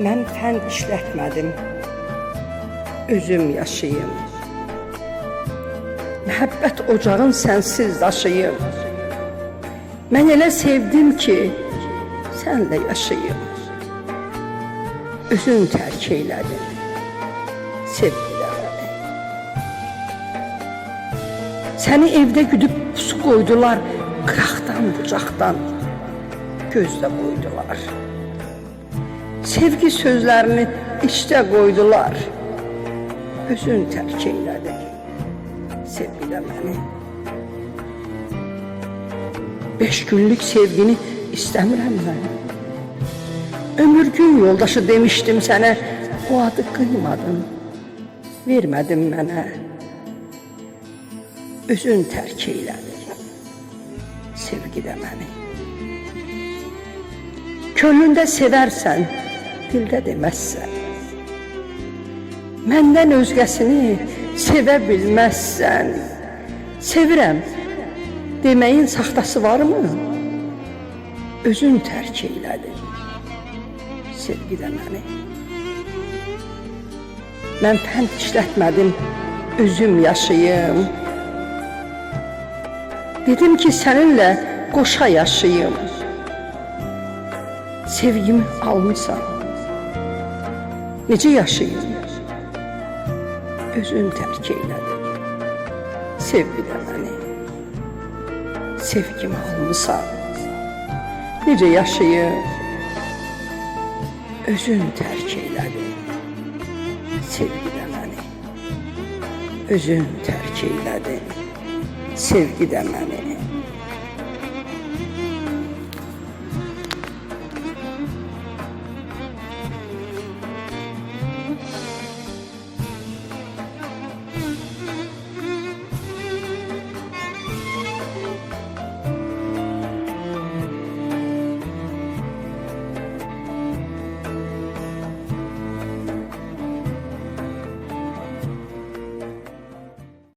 Mən fənd işlətmədim. Özüm yaşayım. Məhəbbət ocağın sənsiz daşıyım. Mən elə sevdim ki, sən də yaşayım. Özün tərk eylədin. Sevgilə məni. Səni evdə güdüb pusu qoydular, qıraqdan, bucaqdan gözdə qoydular. Sevgi sözlərini işdə qoydular. Özün tərk eylədin. Sevgilə məni. Beş günlük sevgini istəmirəm mən. Ömür gün yoldaşı demişdim sənə, o adı qıymadın, vermədin mənə. Özün tərk eylədin, sevgidə məni. Könlündə sevərsən, dildə deməzsən. Məndən özgəsini sevə bilməzsən. Sevirəm deməyin saxtası varmı? Özün tərk eylədin. Sevgidə məni. Mən fənd işlətmədim, özüm yaşayım. Dedim ki, səninlə qoşa yaşayım. Sevgimi almısan. Necə yaşayım? Özün tərk eylədin. Sevgidə məni. Sevgimi almısan. Necə yaşayım? Özün tərk eylədin. Sevgidə məni. Özün tərk eylədin. Sevgidə məni.